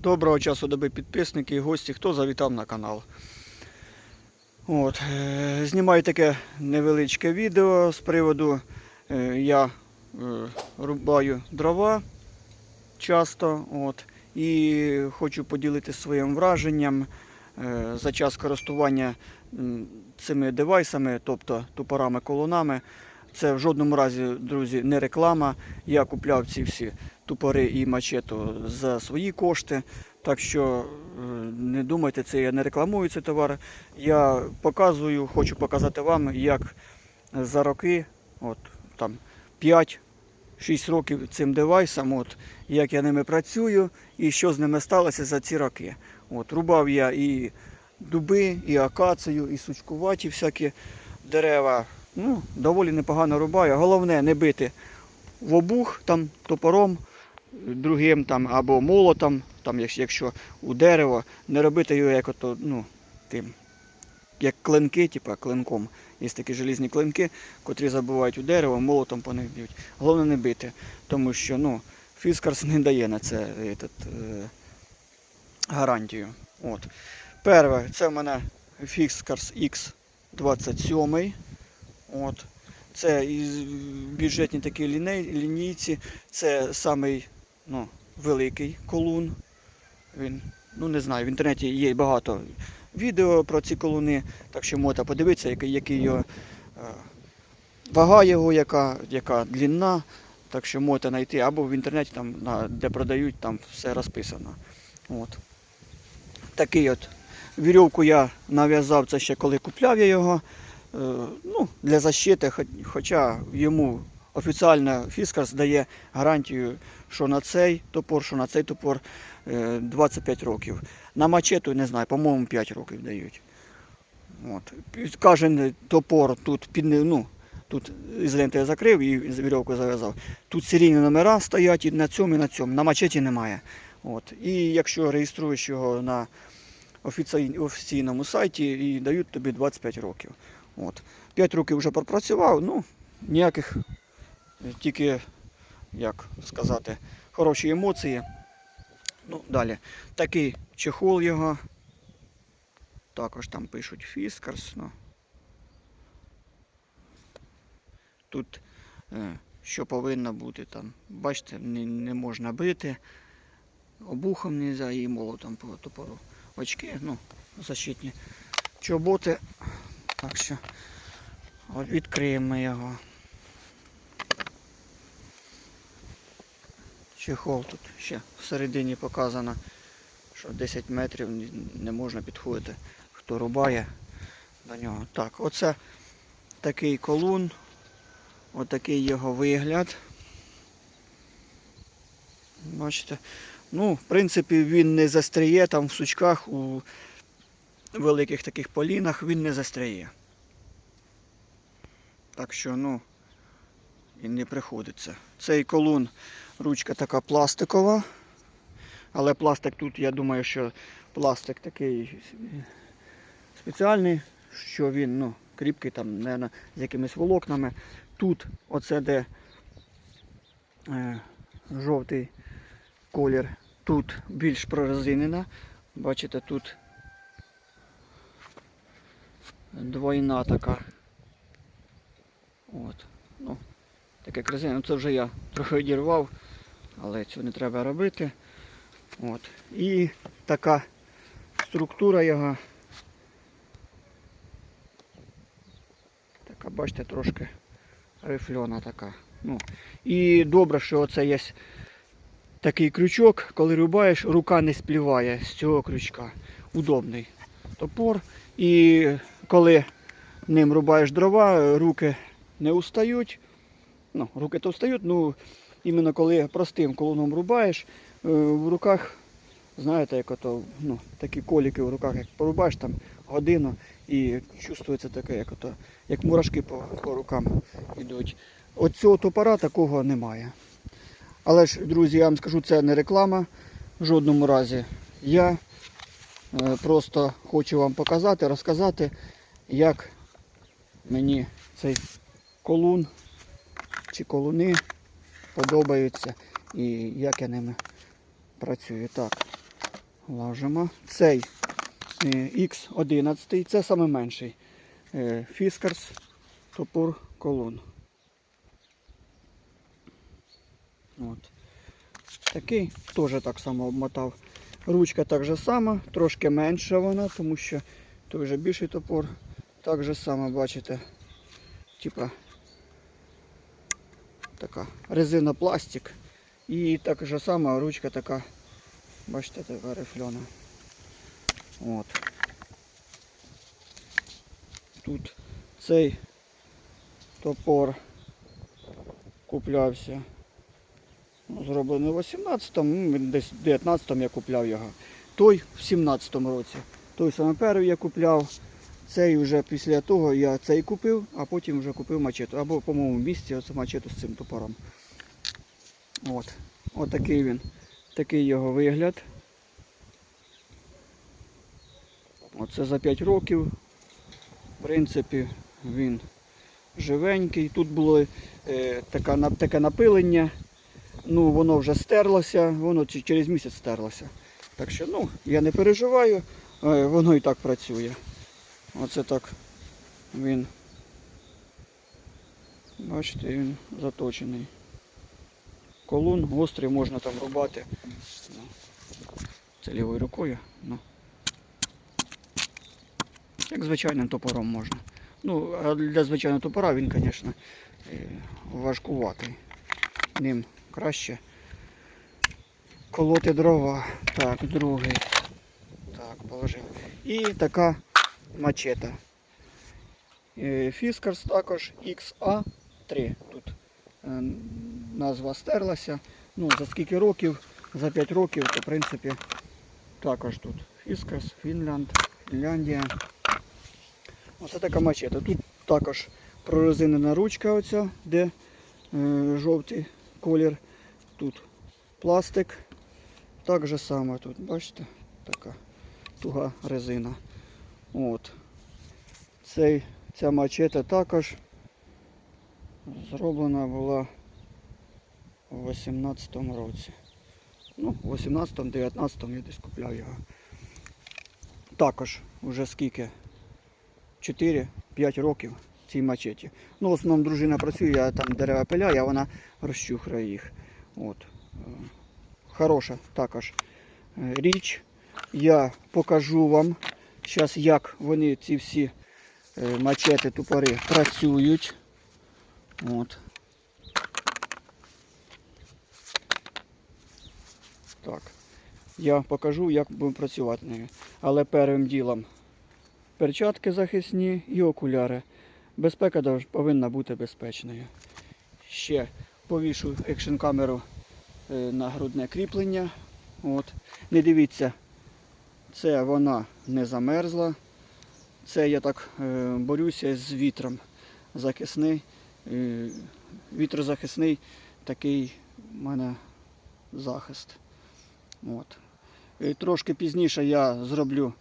Доброго часу доби підписники і гості, хто завітав на канал. От, е, знімаю таке невеличке відео з приводу е, я е, рубаю дрова часто. От, і хочу поділитися своїм враженням за час користування цими девайсами, тобто топорами колонами. Це в жодному разі, друзі, не реклама. Я купляв ці всі тупори і мачету за свої кошти. Так що е, не думайте, це я не рекламую цей товар. Я показую, хочу показати вам, як за роки, от там 5-6 років цим девайсом, от, як я ними працюю і що з ними сталося за ці роки. От, рубав я і дуби, і акацію, і сучкуваті всякі дерева. Ну, доволі непогано рубаю. Головне не бити в обух там топором, другим там або молотом, там, якщо- у дерево, не робити його як ото, ну, тим, як клинки, типу клинком. Є такі желізні клинки, котрі забувають у дерево, молотом по них б'ють. Головне не бити, тому що ну, фіскарс не дає на це этот, е, гарантію. От. Перше, це в мене Фіскарс X27. От. Це бюджетні такі лінійці. Це самий ну, великий колун. Він, ну не знаю, в інтернеті є багато відео про ці колуни, так що можете подивитися, який, який його, е, вага його, яка, яка длина. Так що можете знайти або в інтернеті, там, де продають, там все розписано. От. Такий от вірьовку я нав'язав це ще коли купляв я його. Е, ну, для защити, хоча йому офіційно Фіскарс дає гарантію, що на цей топор, що на цей топор е, 25 років. На мачету, не знаю, по-моєму, 5 років дають. От. Кожен топор тут під ну, тут із ленти я закрив і з вірьовкою зав'язав. Тут серійні номера стоять і на цьому, і на цьому. На мачеті немає. От. І якщо реєструєш його на офіційному сайті і дають тобі 25 років. От. 5 років вже пропрацював, ну, ніяких, е, тільки, як сказати, хороші емоції. Ну, далі. Такий чехол його. Також там пишуть Фіскарс. Ну. Тут е, що повинно бути там. Бачите, не, не можна бити. Обухом не можна і молотом по топору. Очки, ну, защитні чоботи. Так що відкриємо його. Чехол тут ще всередині показано, що 10 метрів не можна підходити, хто рубає до нього. Так, оце такий колун, отакий його вигляд. Бачите? Ну, в принципі, він не застряє там в сучках у великих таких полінах, він не застряє. Так що, ну, і не приходиться. Цей колун, ручка така пластикова. Але пластик тут, я думаю, що пластик такий спеціальний, що він ну, кріпкий там, не з якимись волокнами. Тут оце де е, жовтий колір, тут більш прорезинена. Бачите, тут двойна така. От. Ну, таке красиве. Ну, це вже я трохи одірвав, але цього не треба робити. От. І така структура його. Така, бачите, трошки рифльона така. Ну, і добре, що оце є такий крючок, коли рубаєш, рука не спліває з цього крючка. Удобний топор. І коли ним рубаєш дрова, руки не устають. Ну, руки то встають, ну іменно коли простим колоном рубаєш, е, в руках, знаєте, як ото, ну, такі коліки в руках, як порубаєш там годину і чувствується таке, як ото, як мурашки по, по рукам йдуть. От цього топора такого немає. Але ж, друзі, я вам скажу, це не реклама в жодному разі. Я просто хочу вам показати, розказати, як мені цей колун чи колуни подобаються і як я ними працюю. Так, лажимо. Цей е, X11, це саме менший. Е, Фіскарс топор колон. От. Такий теж так само обмотав. Ручка так же сама, трошки менша вона, тому що той вже більший топор. Так же само, бачите, типа така резина пластик. І так же сама ручка така, бачите, така рифльона. От. Тут цей топор куплявся. Зроблений в 18-му, ну, десь в 19-му я купляв його. Той в 17-му році. Той саме перший я купляв. Цей вже після того я цей купив, а потім вже купив мачету. Або, по-моєму, в місті оце мачету з цим топором. От. От такий він. Такий його вигляд. Оце за 5 років. В принципі, він живенький. Тут було е, така, таке напилення. Ну, воно вже стерлося, воно через місяць стерлося. Так що, ну, я не переживаю, е, воно і так працює. Оце так він. Бачите, він заточений. Колун гострий можна там рубати. Ну, Це лівою рукою. Ну. Як звичайним топором можна. Ну, а для звичайного топора він, звісно, е, важкуватий. Ним краще колоти дрова. Так, другий. Так, положив. І така мачета. Е, Фіскарс також XA3. Тут е, назва стерлася. Ну, за скільки років? За 5 років, то в принципі також тут Фіскарс, Фінлянд, Фінляндія. Оце така мачета. Тут також прорезинена ручка оця, де е, жовтий колір. Тут пластик. Так же саме тут, бачите, така туга резина. От. Цей, ця мачета також зроблена була у 18-му році. Ну, 18-му, 19-му я десь купляв його. Також вже скільки? 4-5 років цій мачеті. Ну, в основному дружина працює, я там дерева пиляю, а вона розчухрає їх. От. Е, Хороша також е, річ. Я покажу вам зараз, як вони ці всі е, мачети, тупори працюють. От. Так. Я покажу, як будемо працювати. Але першим ділом перчатки захисні і окуляри. Безпека повинна бути безпечною. Ще повішу екшн камеру е, на грудне кріплення. От. Не дивіться, це вона не замерзла. Це я так е, борюся з вітром. Захисний. Е, вітрозахисний такий в мене захист. От. Трошки пізніше я зроблю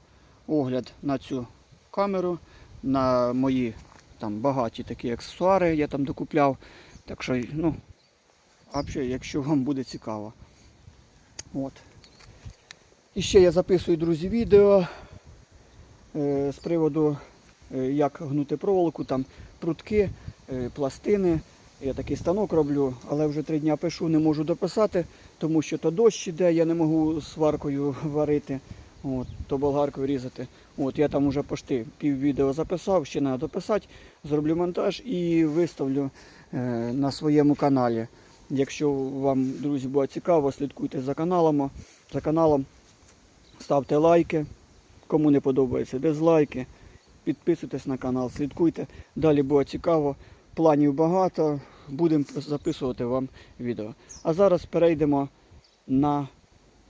огляд на цю камеру, на мої там багаті такі аксесуари я там докупляв. Так що, ну, а взагалі, якщо вам буде цікаво. От. І ще я записую, друзі, відео е, з приводу, е, як гнути проволоку, там прутки, е, пластини. Я такий станок роблю, але вже три дні пишу, не можу дописати, тому що то дощ іде, я не можу сваркою варити, от, то болгаркою різати. От, я там вже пошти пів відео записав, ще треба дописати, зроблю монтаж і виставлю е, на своєму каналі. Якщо вам, друзі, буде цікаво, слідкуйте за каналом, за каналом, ставте лайки. Кому не подобається, дизлайки. Підписуйтесь на канал, слідкуйте. Далі буде цікаво. Планів багато. Будемо записувати вам відео. А зараз перейдемо на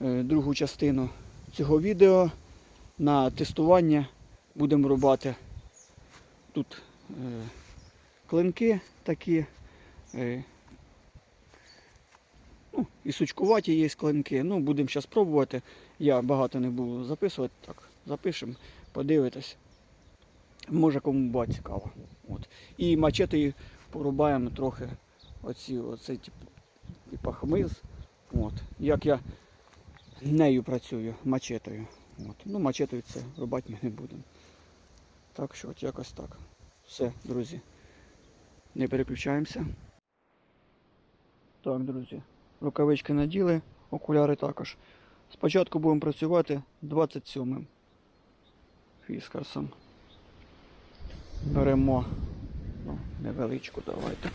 е, другу частину цього відео. На тестування будемо рубати тут е, клинки такі. Е, ну, і сучкуваті є клинки. Ну, будемо зараз пробувати. Я багато не буду записувати. Так, запишемо, подивитесь. Може кому буде цікаво. От. І мачетою порубаємо трохи оці, оцей тип, типа хмиз. От. Як я нею працюю, мачетою. От. Ну, мачетою це рубати ми не будемо. Так що от якось так. Все, друзі. Не переключаємося. Так, друзі. Рукавички наділи, окуляри також. Спочатку будемо працювати 27-м фіскасом. Беремо ну, невеличку давайте.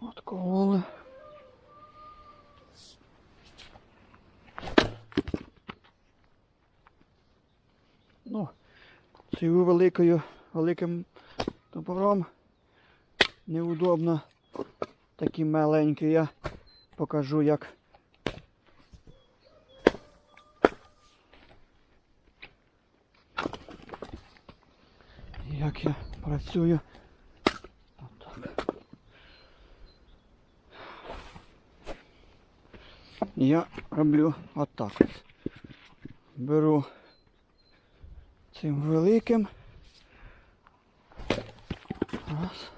Откололи. Ну, цією великою, великим топором неудобно. Такі маленькі я покажу як. Як я працюю. Я роблю отак. Беру цим великим. Раз.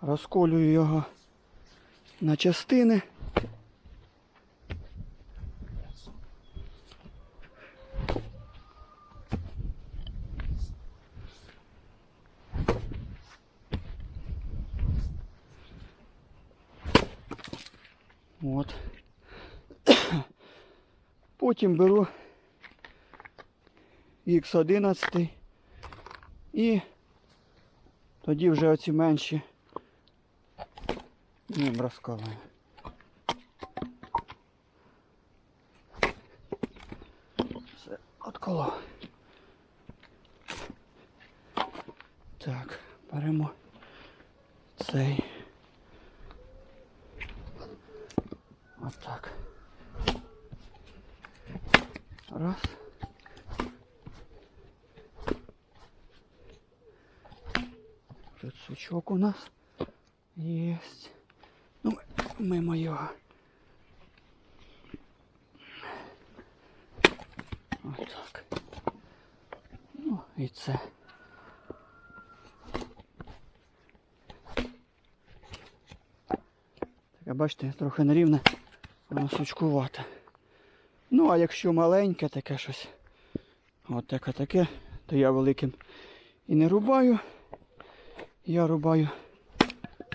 Розколюю його на частини. От. Потім беру Х11 і тоді вже оці менші ним розколую. Все, отколов. Так, беремо цей. Отак. Раз. Тут сучок у нас есть. Ну, мимо його. Отак. Ну, і це. Таке, бачите, трохи нерівне, воно сучкувате. А якщо маленьке таке щось, от таке таке, то я великим і не рубаю. Я рубаю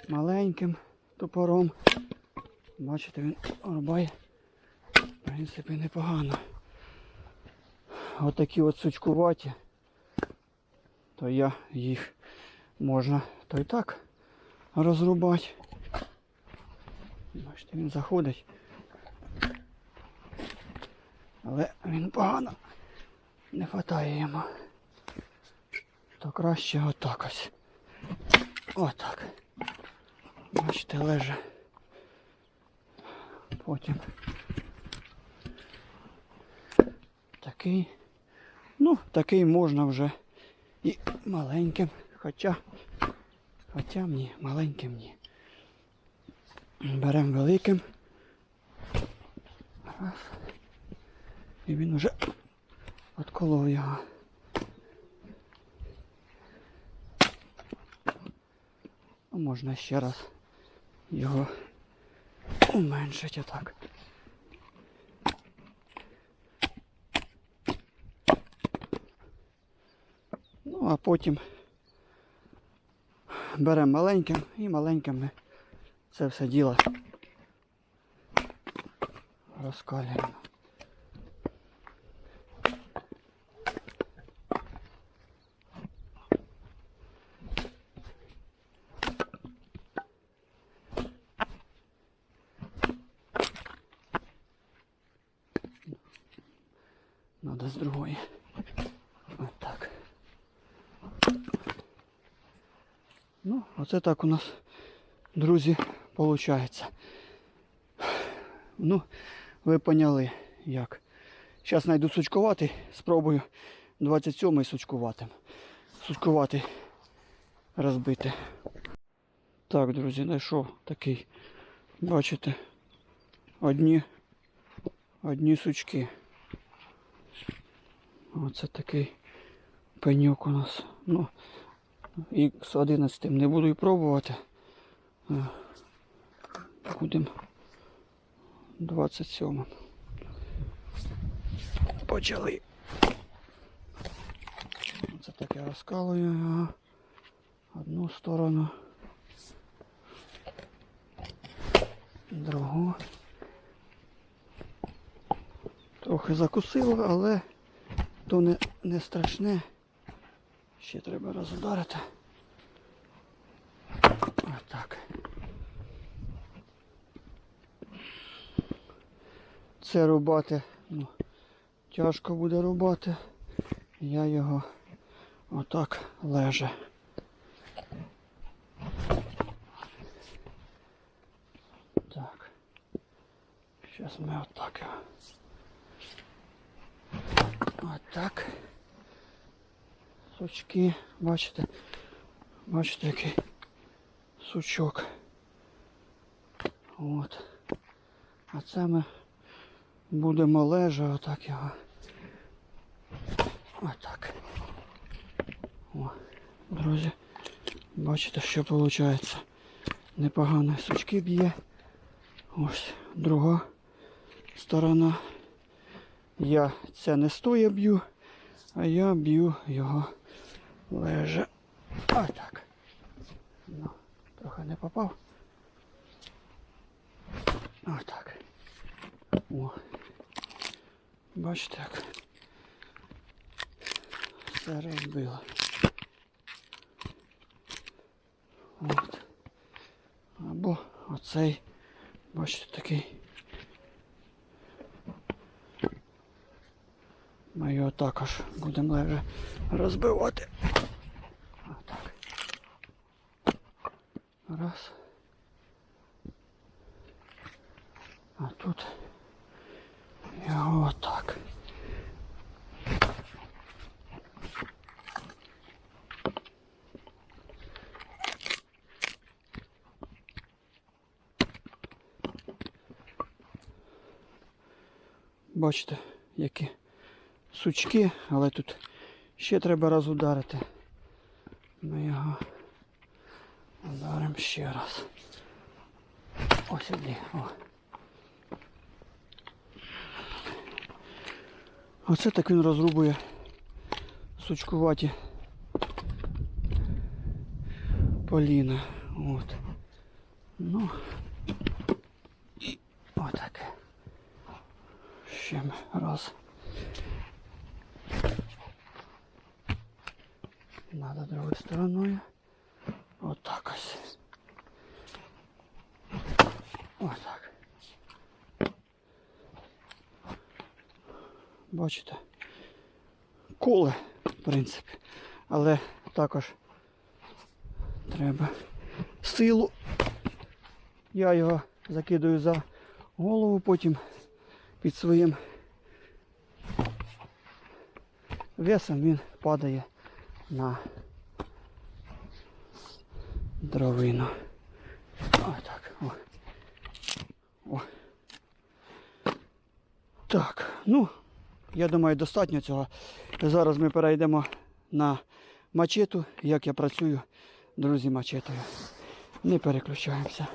маленьким топором. Бачите, він рубає, в принципі, непогано. Отакі от сучкуваті, то я їх можна то й так розрубати. Бачите, він заходить. Але він погано не вистачає йому. То краще отак ось. Отак. Бачите, лежа. Потім такий. Ну, такий можна вже і маленьким. Хоча, хоча ні, маленьким ні. Беремо великим. Раз. І він вже отколов його. А можна ще раз його уменшити отак. Ну, а потім беремо маленьким і маленьким ми це все діло розкалюємо. Надо з другої. От так. Ну, оце так у нас, друзі, виходить. Ну, ви поняли як. Зараз знайду сучкувати, спробую 27-й сучкуватим. Сучкувати розбити. Так, друзі, знайшов такий. Бачите, одні одні сучки. Оце такий пеньок у нас. Ну, з 11 не буду і пробувати. Е, Будемо 27. Почали. Це таке розкалую його. Одну сторону. Другу. Трохи закусило, але то не, не страшне. Ще треба розударити. Отак. Це рубати, ну, тяжко буде рубати. Я його отак леже. Так. Зараз ми отак його. Отак. Сучки, бачите? Бачите, який сучок. От. А це ми будемо лежа, отак його. Отак. О, друзі, бачите, що виходить. Непогано сучки б'є. Ось друга сторона. Я це не стоя б'ю, а я б'ю його леже. Отак. Ну, трохи не попав. Отак. О. Бачите як. Все розбило. От. Або оцей, бачите, такий. Ми його також будемо легше розбивати. Отак. Раз. А тут його отак. Бачите, які сучки, але тут ще треба раз ударити. Ми його ударимо ще раз. Ось сюди. О. Оце так він розрубує сучкуваті поліна. От. Ну і отаке. Ще раз. Надо другою стороною. Отак ось. Отак. Бачите? Коле, в принципі. Але також треба силу. Я його закидаю за голову, потім під своїм весом він падає на дровину. Отак. О. О. Так, ну, я думаю, достатньо цього. Зараз ми перейдемо на мачету, як я працюю, друзі, мачетою. Не переключаємося.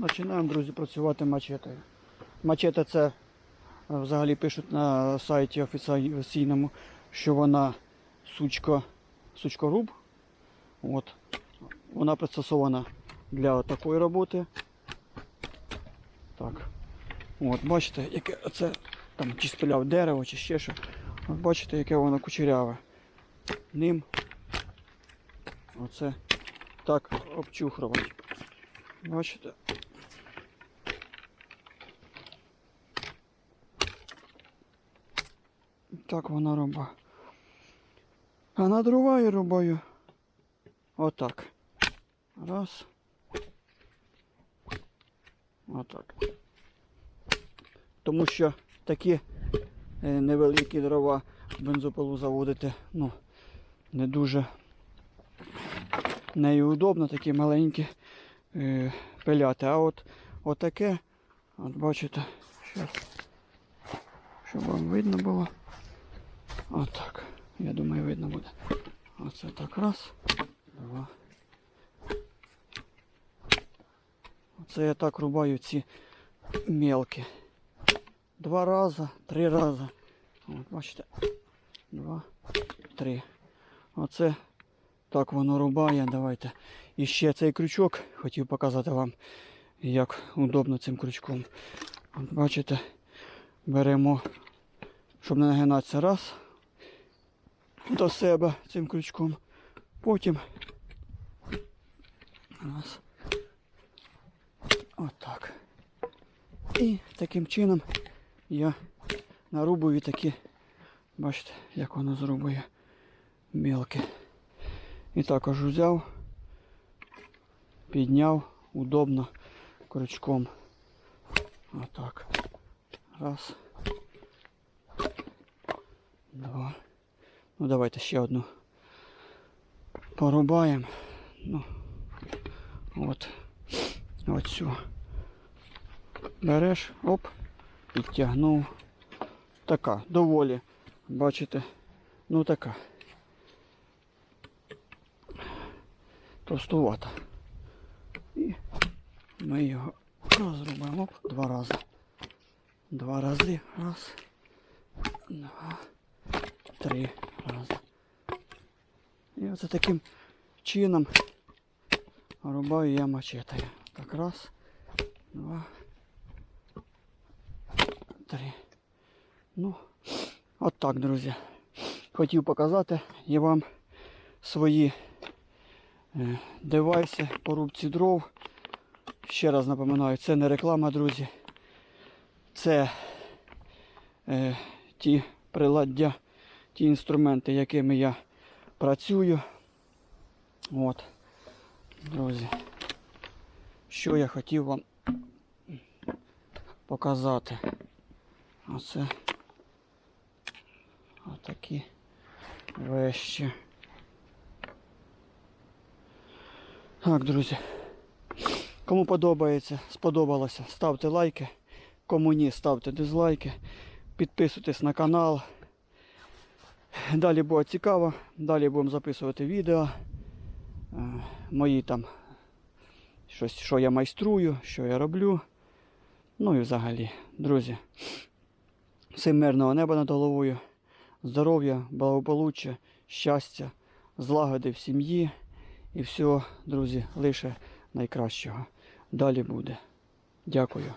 Починаємо, друзі, працювати мачетою. Мачета це взагалі пишуть на сайті офіційному, що вона сучко, сучкоруб. От. Вона пристосована для такої роботи. Так. От, бачите, яке це там чи спиляв дерево, чи ще що. От бачите, яке воно кучеряве. Ним оце так обчухрувати. Бачите? Так вона руба. А на дрова я рубаю отак. Раз. Отак. Тому що такі е, невеликі дрова в бензопилу заводити, ну, не дуже нею удобно, такі маленькі е, пиляти. А от отаке От бачите, щоб вам видно було. Отак. Я думаю, видно буде. Оце так раз, два. Оце я так рубаю ці мелкі. Два рази, три рази. От, бачите. Два, три. Оце так воно рубає. Давайте. І ще цей крючок хотів показати вам, як удобно цим крючком. От бачите, беремо, щоб не нагинатися раз до себе цим крючком. Потім раз. Отак. І таким чином я нарубую такі, бачите, як воно зрубує мілке. І також взяв, підняв удобно крючком. Отак. Раз. Два. Ну давайте ще одну порубаємо. Ну, от. Оцю. Береш, оп, підтягнув. Така, доволі. Бачите? Ну така. Товстувата. І ми його розрубаємо оп, два рази. Два рази. Раз. Два. Три І оце таким чином рубаю я мачетою. Так, раз, два, три. Ну, от так, друзі. Хотів показати я вам свої е, девайси по рубці дров. Ще раз напоминаю, це не реклама, друзі. Це е, ті приладдя, ті інструменти, якими я працюю. От, друзі, що я хотів вам показати. Оце отакі вещі. Так, друзі. Кому подобається, сподобалося, ставте лайки. Кому ні, ставте дизлайки. Підписуйтесь на канал. Далі буде цікаво. Далі будемо записувати відео. Е, Мої там щось, що я майструю, що я роблю. Ну і взагалі, друзі. Всім мирного неба над головою. Здоров'я, благополуччя, щастя, злагоди в сім'ї. І всього, друзі, лише найкращого. Далі буде. Дякую.